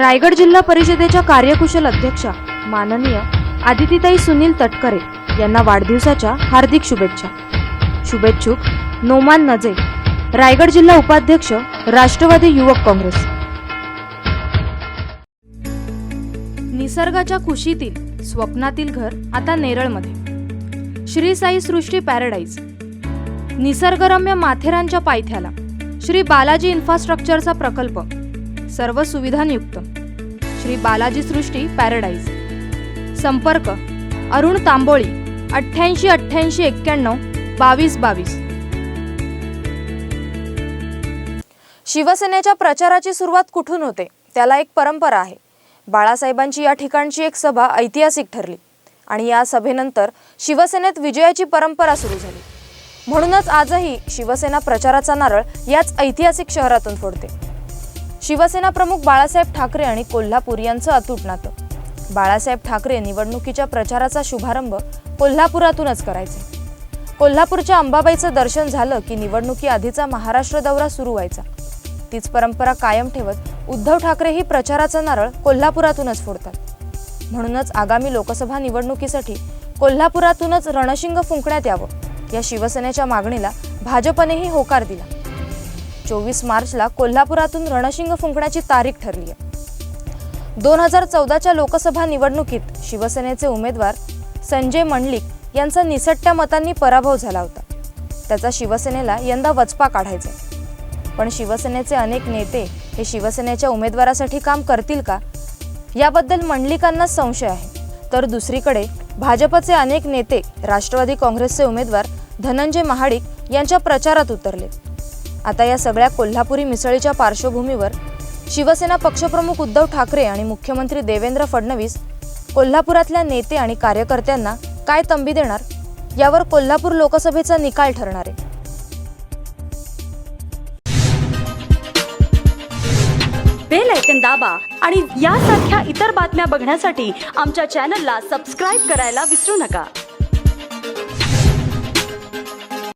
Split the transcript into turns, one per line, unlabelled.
रायगड जिल्हा परिषदेच्या कार्यकुशल अध्यक्षा माननीय आदितीताई सुनील तटकरे यांना वाढदिवसाच्या हार्दिक शुभेच्छा. शुभेच्छुक नोमान नजे रायगड जिल्हा उपाध्यक्ष राष्ट्रवादी युवक काँग्रेस. निसर्गाच्या कुशीतील स्वप्नातील घर आता नेरळमध्ये. श्री साई सृष्टी पॅराडाईज. निसर्गरम्य माथेरानच्या पायथ्याला श्री बालाजी इन्फ्रास्ट्रक्चरचा प्रकल्प. सर्व सुविधांयुक्त श्री बालाजी सृष्टी पॅराडाईज. संपर्क अरुण तांबोळी अठ्ठ्याऐंशी अठ्ठ्याऐंशी एक्क्याण्णव बावीस बावीस. शिवसेनेच्या प्रचाराची सुरुवात कुठून होते? त्याला एक परंपरा आहे. बाळासाहेबांची या ठिकाणची एक सभा ऐतिहासिक ठरली आणि या सभेनंतर शिवसेनेत विजयाची परंपरा सुरू झाली. म्हणूनच आजही शिवसेना प्रचाराचा नारळ याच ऐतिहासिक शहरातून फोडते. शिवसेना प्रमुख बाळासाहेब ठाकरे आणि कोल्हापूर यांचं अतूट नातं. बाळासाहेब ठाकरे निवडणुकीच्या प्रचाराचा शुभारंभ कोल्हापुरातूनच करायचे. कोल्हापूरच्या अंबाबाईचं दर्शन झालं की निवडणुकी आधीचा महाराष्ट्र दौरा सुरू व्हायचा. तीच परंपरा कायम ठेवत उद्धव ठाकरेही प्रचाराचा नारळ कोल्हापुरातूनच फोडतात. म्हणूनच आगामी लोकसभा निवडणुकीसाठी कोल्हापुरातूनच रणशिंग फुंकण्यात यावं या शिवसेनेच्या मागणीला भाजपनेही होकार दिला. चोवीस मार्चला कोल्हापुरातून रणशिंग फुंकण्याची तारीख ठरली आहे. दोन हजार चौदाच्या लोकसभा निवडणुकीत शिवसेनेचे उमेदवार संजय मंडलिक यांचा निसटत्या मतांनी पराभव झाला होता. त्याचा शिवसेनेला यंदा वचपा काढायचा पण शिवसेनेचे अनेक नेते हे शिवसेनेच्या उमेदवारासाठी काम करतील का? याबद्दल मंडलिकांना संशय आहे. तर दुसरीकडे भाजपचे अनेक नेते राष्ट्रवादी काँग्रेसचे उमेदवार धनंजय महाडिक यांच्या प्रचारात उतरले आता या सगळ्या कोल्हापुरी मिसळीच्या पार्श्वभूमीवर शिवसेना पक्षप्रमुख उद्धव ठाकरे आणि मुख्यमंत्री देवेंद्र फडणवीस कोल्हापुरातल्या नेते आणि कार्यकर्त्यांना काय तंबी देणार यावर कोल्हापूर लोकसभेचा निकाल ठरणार आहे.
बेल ऐकन दाबा आणि यासारख्या इतर बातम्या बघण्यासाठी आमच्या चॅनलला सबस्क्राईब करायला विसरू नका.